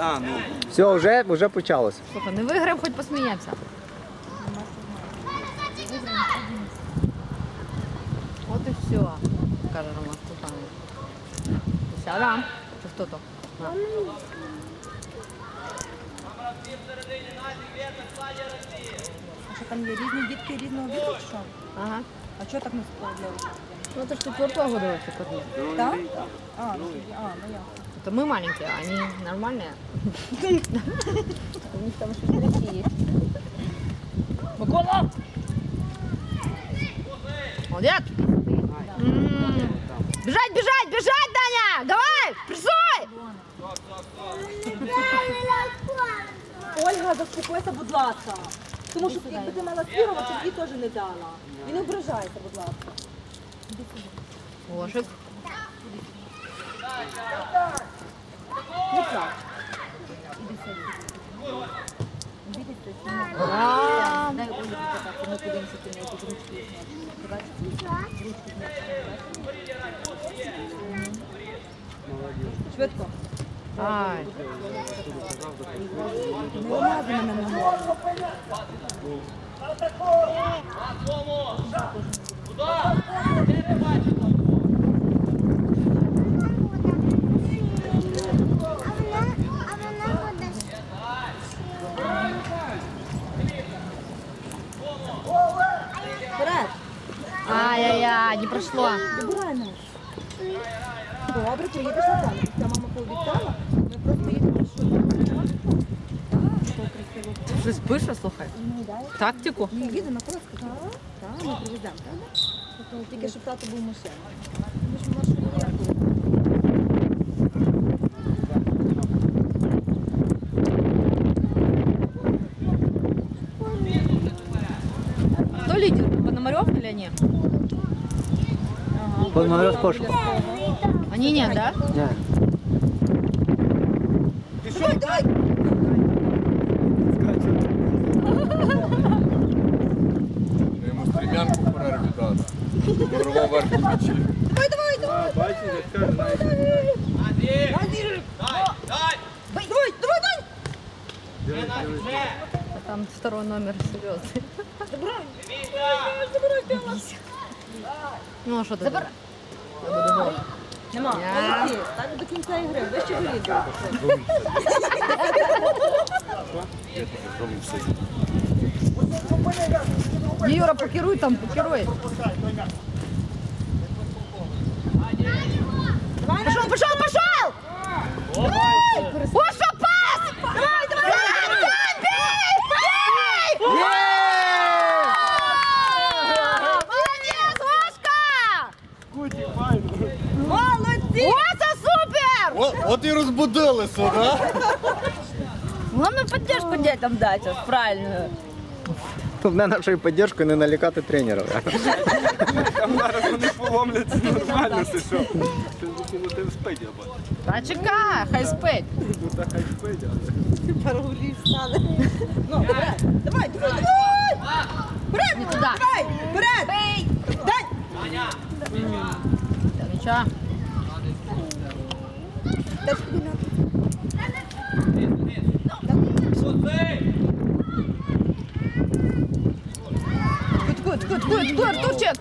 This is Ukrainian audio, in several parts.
А, ну. Все, вже, вже почалося. Слухай, не виграємо, хоч посміємося. От і все, каже Роман Степанович. Сядам. Чи хто то? На. А що там є різні дітки різного віку чи що? Ага. А чого так не справедливо? Ну це ж четвертого года вообще. Так? А, ну, а, ну я. Это мы маленькие, а они нормальные. У них там еще впереди есть. Микола! Молодец! М. Бежать, бежать, бежать, Даня! Давай! Прессуй! Ольга, заспокойся, будь ласка. Тому що якби ти мала сірого, то тобі теж не дала. І не ображайся, будь ласка. Лошадь. Не плач. А, Дай Олі покатати, ми подивимося, ти не ручки. Швидко. Ай. Не лади мене на ногу. Вперед. Не прошло. Добирай наш. Добре, поїдеш на танк. Ця мама пообіцяла. Ми просто їдемо. Ти щось пише, слухай. Ну, дай. Тактику. Ні, їде на колеску. Так, так, ми привеземо, правда? Тільки щоб тато був машині. Ми ж. Кто лидер? Пономарев или они? Пономарев пошел. Они нет, да? Ні. Давай, давай! Йому стрімянку в перерві дати. Доброго верху мечі. Давай, давай, давай! Бачиш, як каже, навіть Давай, давай, давай! А Там второй номер серьезный. Забирай! Забирай, Піла! Ну а что ты? Забирай. Нема, Я. молодці, стань до кінця ігри, вище вилізли. Юра, покеруй там, покеруй. Пошел, пошел, пошел! Оша, пас! Давай, давай! Сам, бей! Бей! Молодец, Ложка! Молодці! Оса, супер! От, от да? Главное поддержку детям дать, ось, правильно. Головне нашою підтримкою не налякати тренерів. там зараз вони поломляться нормально, ти що? Ти локомотив спить, я бачу. Та чекай, хай спить. Ну так хай спить, але. Парулі встали. Ну, давай, давай, давай, давай! Вперед! Туди. Давай, вперед! Дай! Та нічого. Дай собі на. Кут, кут, Артурчик!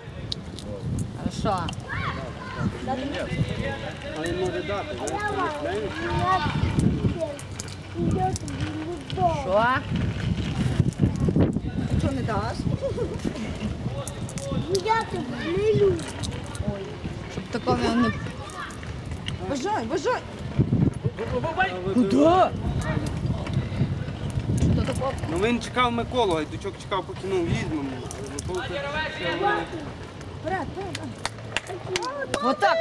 Хорошо. А він може дати, Що? Що не даш? Щоб такого не... Бажай, бажай! Що такого? Ну він чекав Миколу, а дочок чекав, поки ну візьмемо. Вот так.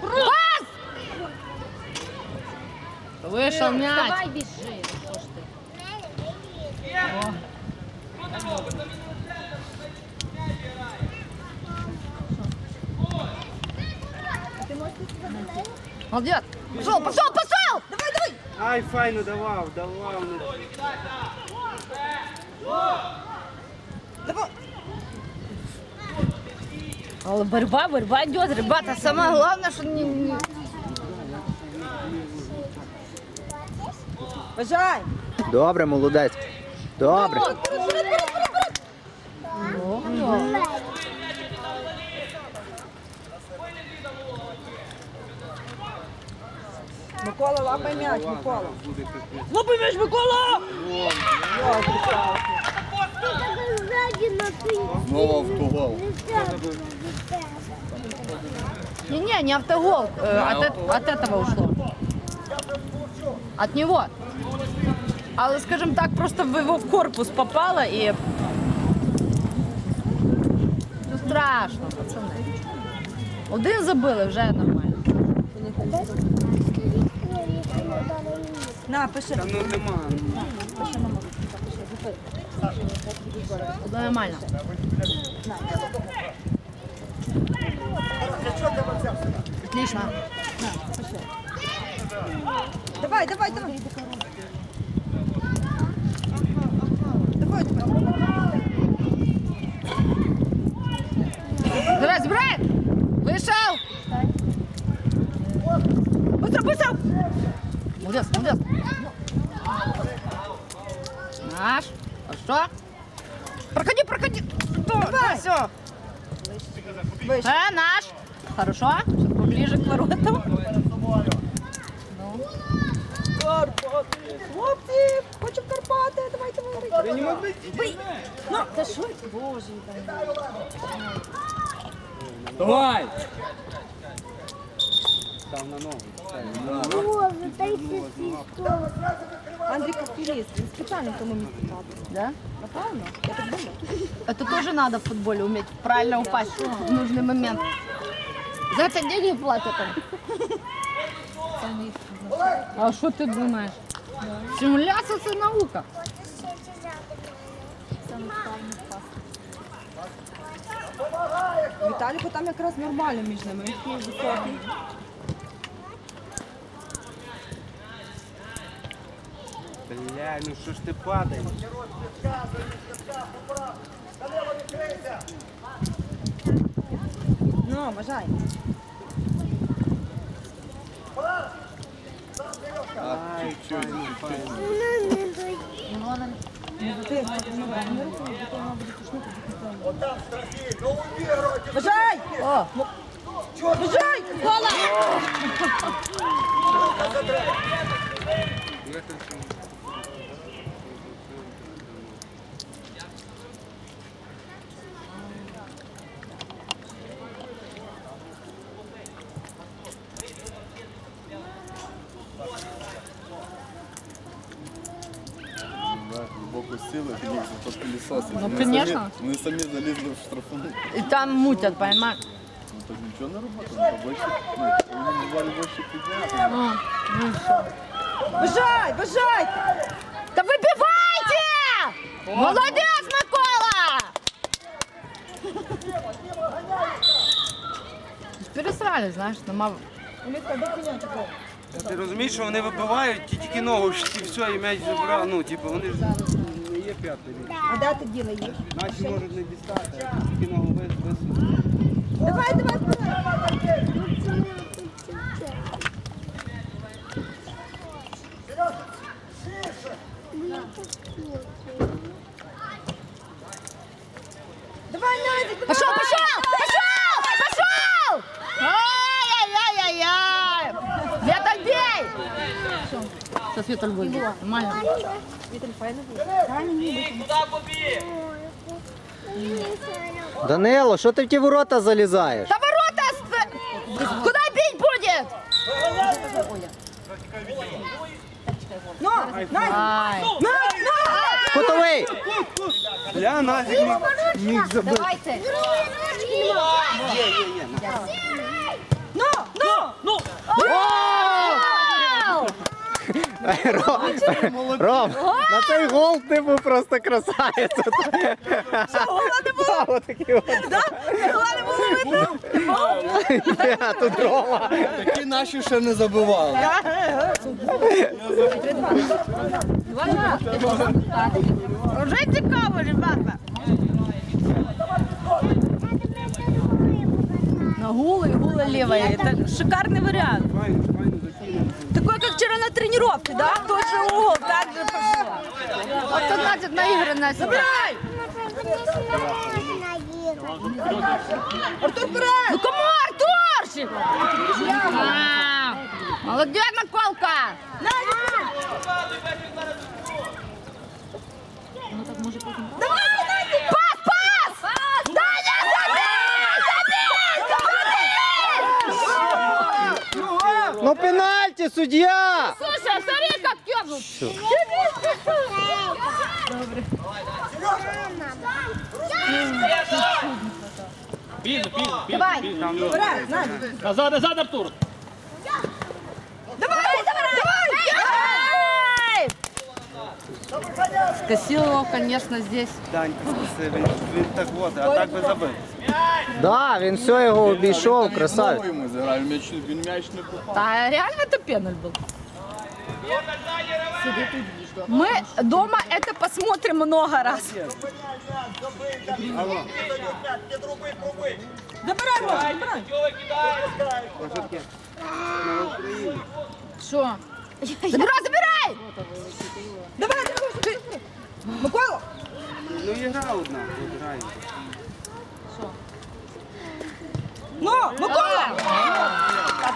Пас! Вышел мяч. Давай бежи. Что ж ты? Молодец. Пошел, пошел, пошел! Давай, давай! Ай, файно давав, давав. ну. Давай! Але борьба, борьба идет, ребята. Самое главное, что не... не- Бажай! Добре, молодець. Добре. Микола, лапай м'яч, Микола. Лапай м'яч, Микола! Ой, прекрасно. Знову автогол. Не-не, не автогол. э, от, эт- от этого ушло. От него. Але, скажем так, просто в его корпус попало и... Ну, страшно, пацани. Один забили, вже нормально. На, пиши. Та ну нема. Буде нормально. Отлично. Давай, давай, давай. Давай, давай. Давай, забирай! Вышел! Быстро, быстро! Молодец, молодец! Наш. Хорошо. Э, наш. Хорошо. Сейчас поближе к воротам. Карпати. Хлопці, хочу в Карпати. Давайте виграти. Ну, та що? ти? Боже, Давай! Став на ногу. Андрій Капіліст, він спеціально в тому місці падає. Да? Напевно, я так думаю. Это тоже надо в футболе уметь правильно упасть в нужный момент. За это деньги платят там. А что ты думаешь? Симуляция это наука. Віталіку там якраз нормально між ними. Він такий високий. Бля, ну що ж ти падаєш? Ну, бажай. Ай, файно, файно. Ти, Бажай! О, Бажай! Кола! Глибоко Ну, Вони конечно. самі- Вони самі залізли в штрафну. и там мутят, понимаешь? Ну так нічого не робити, треба більше, ну, вони бували більше підняти. Ну, ну всё. Бажай! Бажай! Да выбивайте! Молодец, Микола! Пересрали, знаешь, на мав... Улітка, де коня такого? Ти розумієш, що вони вибивають ті- тільки ногу, і все, і м'яч забрав. Ну, типу, вони ж не є. А де ти діла їх? Наші можуть не дістати, тільки ногу вис- висунути. Давай, давай, давай! Давай, Назик, Пошел, пошел! Пошел! Пошел! Ай-яй-яй-яй-яй! Вета, бей! Светуль будет. Нормально. Данило, що ти в ті ворота залізаєш? Да ворота! Куда бить будет? Ну, Назик! Ай. Кутовий! Бля, Назік міг, забити. Давайте. Ну, ну! Ром, Ром, на цей гол ти був просто красавець. Гола не було! О, такий от. Гола не було видно! Ні, тут Рома. Такі наші ще не забивали. Уже цікаво, ребята. На гулы, гулы левая. Это шикарный файно закинув. Так бровки, да? В тот же угол, так же пошло. Вот это значит наигранная Забирай! Артур вперед! Ну кому Артурчик? Молодец, Маколка! Пас, пас! Даня, забей! Ну пенальті, суддя! Слушай, а смотри, как ёбнут. Давай! Вперед, Надя! Назад, назад, Артур! Давай, давай! Скосил его, конечно, здесь. Данька, спасибі. Він, він так от, а так би забив. Да, він все його обійшов, Знову красавець. йому заграли, м'яч, він м'яч не попав. Да, реально это пеналь был. Мы дома это посмотрим много раз. Забирай, Рома, забирай! Что? Забирай, забирай! Давай, давай! Микола! Ну і гра одна, от грає. Ну, Микола!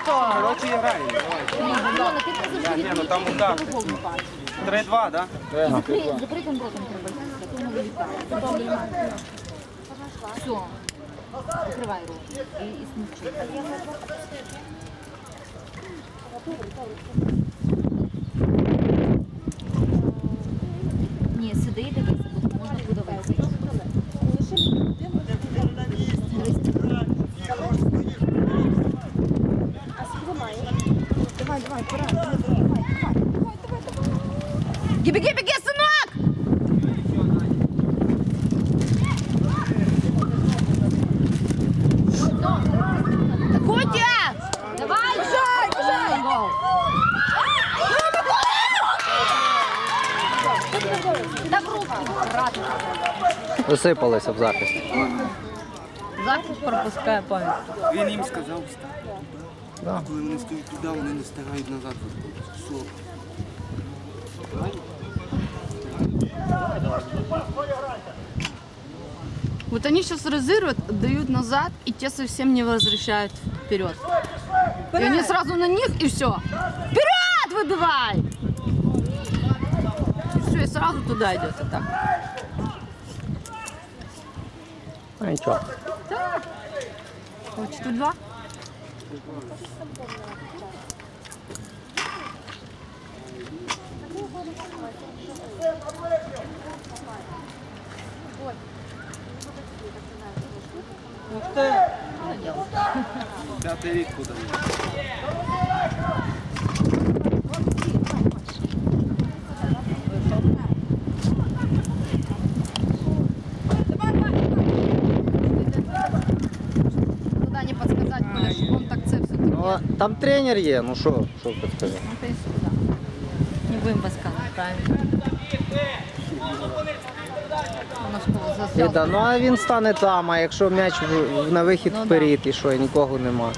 Коротше, і грає. Давай. Да, ні, ну там удар. 3-2, да? Закрой там ротом Все. Закрывай рот. И, и смягчи. Ні, сиди і дивися, бо можна подивитися. Давай, давай, вперед! Давай, давай, давай, давай, давай! Беги, беги, беги, сынок! Котя! Давай! Бежай, бежай! Висипалися в захист. Захист пропускає пам'ять. Він їм сказав встати. Да. Коли вони стають туди, вони не встигають назад. Все. Вот они сейчас разыгрывают, дают назад, и те совсем не возвращают вперед. И они сразу на них, и все. Вперед выбивай! Все, и сразу туда идет. И так. Ну нічого. Хочет тут два? П'ятий Пятый вид Куда не подсказать, Коля, щоб он так це все таки. Ну, там тренер є, ну що, що підказати? Ну, то и сюда. Не будем подсказывать, правильно. У нас кого засел. Іда, ну а він стане там, а якщо м'яч в- в- на вихід Ну, да. вперед і що, і нікого нема.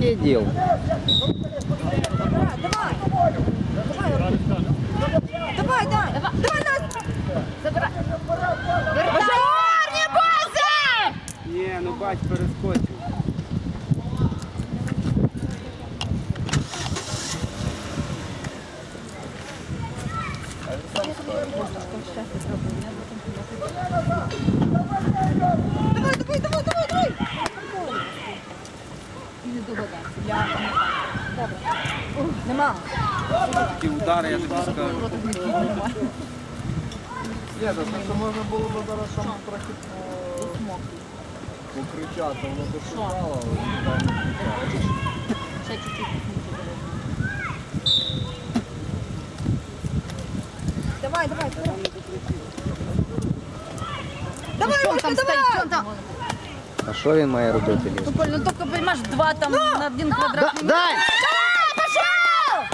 Яке діло? Давай, давай! Давай, Настя! Забирай. Вратарь, не бойся! Ні, ну бач, перескочив. Давай, давай, давай, давай, давай! Нема. Ті удари, я тобі скажу. Ні, так це можна було б зараз там трохи по- покричати, воно би шукало, але там Ще чуть-чуть. Давай, давай, давай! Давай, Что Машка, давай! А що він має робити? Ліз? Ну, ну только, понимаешь, два там на один Да, квадратный метр. дай! пошел!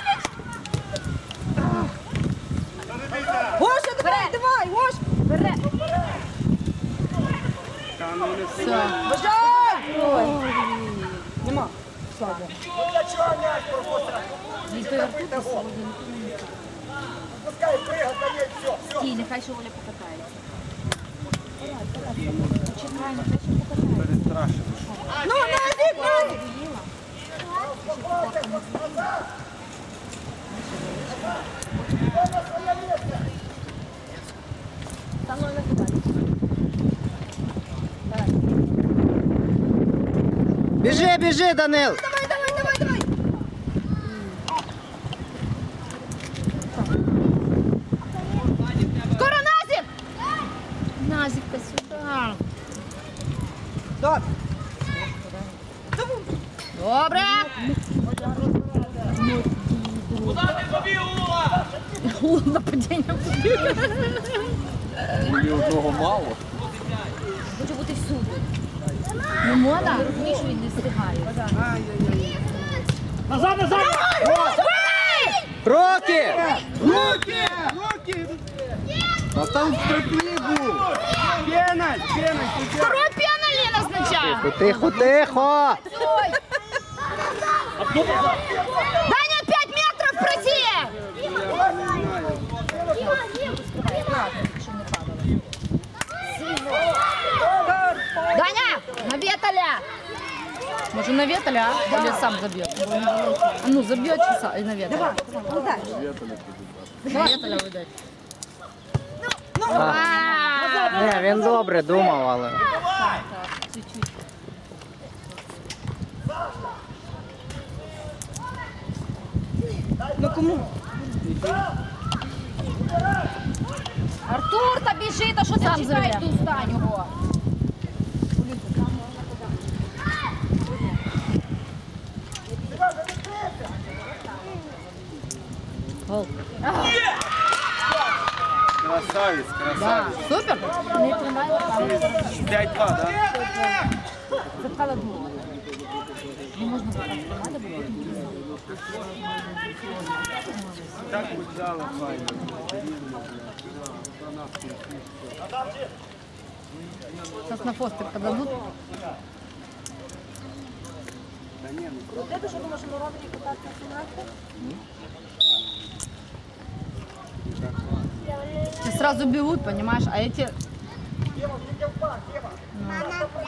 Гоша, давай, давай, Гоша! Та ну не Все. Бажай! Ой. Нема. Слава. Він той Артур сьогодні не Стій, нехай ще Оля покатається. Почекай, нехай ще покатається. Перестрашили. Ну, Назик, Назик! Біжи, біжи, Данил! Давай, давай, давай, давай! Скоро Назик! Назик-то сюда. Добре. Добре. Куда ти Нападіння. Мені одного мало. Хочу бути всюди. Не можна? Я розумію, що він не встигає. Роки! Руки! Руки! А там стрипли був. Пенальт! Пенальт! включай. Второй пеналі назначає. Тихо, тихо! Даня, 5 метров проти! Щоб не падало. Даня, на Веталя! Може на Веталя, а? Или сам забьет? А ну, забьет часа и на Веталя. На Веталя выдать. А. Не, він добре думав, але. Артур, та біжи, та що ти Сам чекаєш до останнього? Гол. Красавець, красавець. Супер? 5-2, да? Запхала другу. Не можна запхати, треба було. Так взяла файно. Сейчас на фостер подадут. Та ні, ну Ти що думаєш, ми робимо кататися Все сразу бегут, понимаешь? А эти... та ну що ти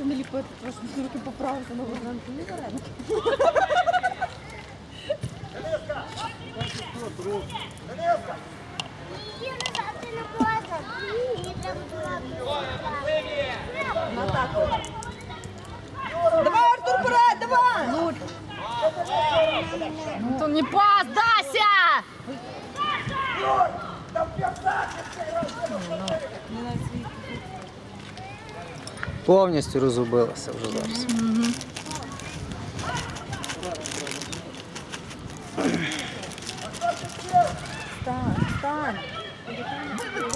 не могла вареники не ліпити, руки поправити на вареники. Не вареники. Давай, Артур, вперед, давай! Ну, то не пас, Дася! Повністю розгубилася вже зараз. Встань, встань.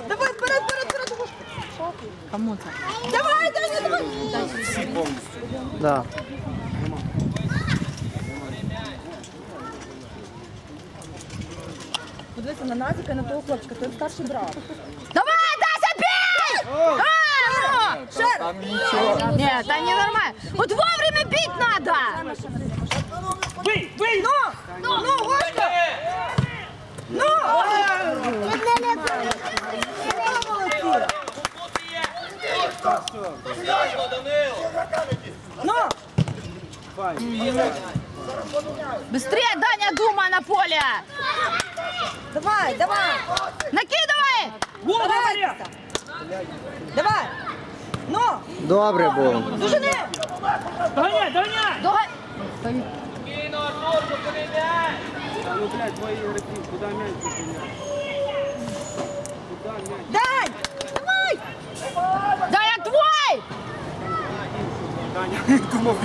Давай, вперед, вперед, вперед. Кому-то. Давай, давай, давай. Да. Подивися на Назіка на того хлопчика, той старший брат. Там нічого. Нет, это не нормально. Вот вовремя бить надо! Ну, ну, Гошка! Ну! Молодці! Ну, Файн. Быстрее, Даня, дума на поле! давай, давай. Накидывай! Старайся. Давай. Добре було. дожини. Догоняй! А ну, блядь, твої ігроки, куди м'яч зупиняє? Куди м'яч? Дай. Давай. Даня, твой! Даня, думав,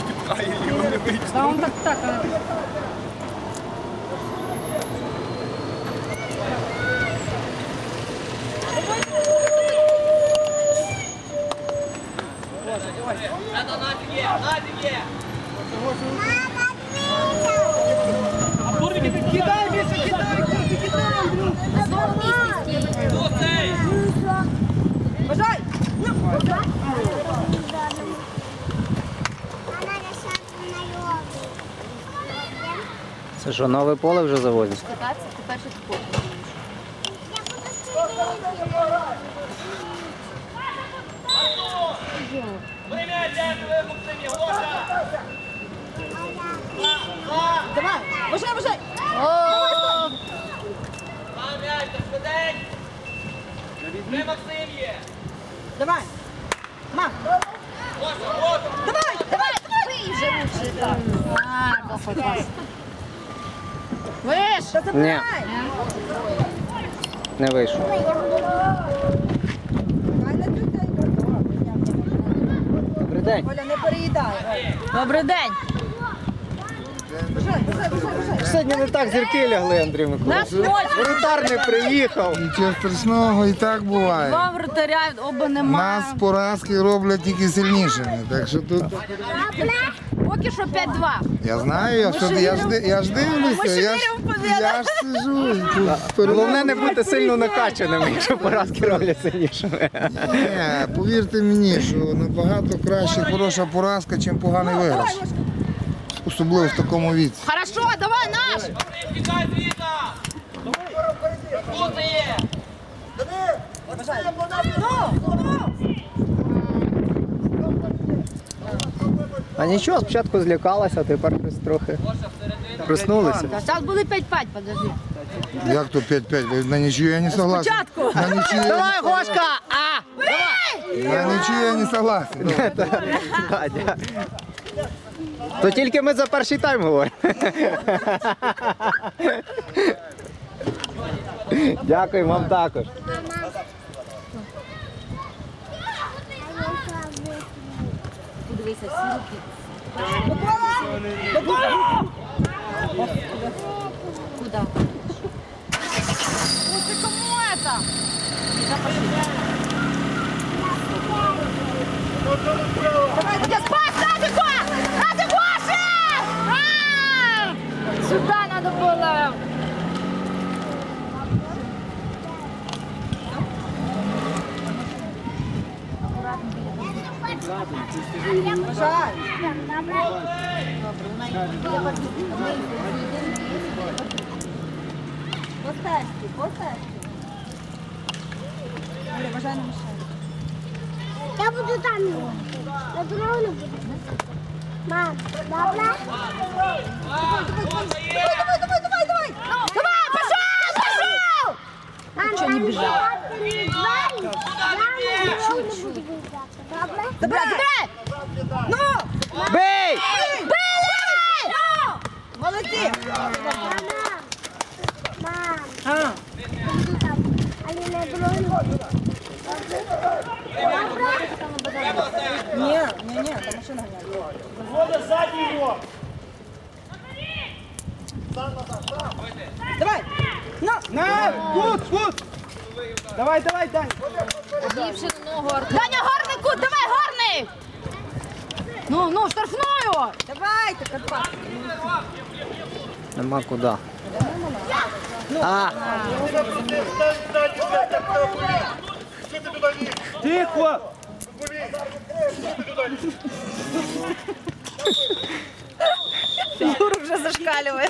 його, не вийде. Да он так так. А. Бажай. Ну, Це що, нове поле вже завозять? Кататься, ти перший спорт. Давай. Бажай, бажай. О, Давай. Ма. Давай, давай, Ты же лучше забирай. Не вийшов. Давай на цю ценьку. Добрий день. Оля, не переїдай. Добрий день! Сьогодні не так зірки лягли, Андрій Наш Миколаївич. Воротар не приїхав. Нічого страшного і так буває. Два вратаря, оба немає. Нас поразки роблять тільки сильнішими. Так що тут Поки що 5-2. я знаю, я, що, я, ж, ди- я ж дивлюся, Ми я ж, віримо в я ж сижу. і тут Головне не бути сильно накачаними, якщо поразки роблять сильнішими. Ні, повірте мені, що набагато краще хороша поразка, ніж поганий виграш. Особливо в такому віці. Хорошо, давай наш! А нічого, спочатку злякалася, тепер щось трохи проснулися. Зараз буде 5-5, подожди. Як то 5-5? На нічию я не согласен. Спочатку. На нічию, я Давай, Гошка! А! не- на нічию я не согласен. То тільки ми за перший тайм говоримо. Дякую вам також. Куда? Ну ты кому это? Я спать, Радико! Ради Сюда Мам, добре? Давай, давай, давай, давай. Давай, пошел, пошел! Мам, Чого не біжав? не. Добре? Забирай, Забирай! Ну, Бей! Били! молодці. Мам, там. Але на другу. Добре? Ні, ні, там машина ганяє. Давай. Ну, На, кут, кут! Давай, давай, Дань! Даня, гарний кут, давай, гарний! Ну, ну, штрафною! давайте, Карпат. Нема куди. А, Тихо! Юра вже зашкалює.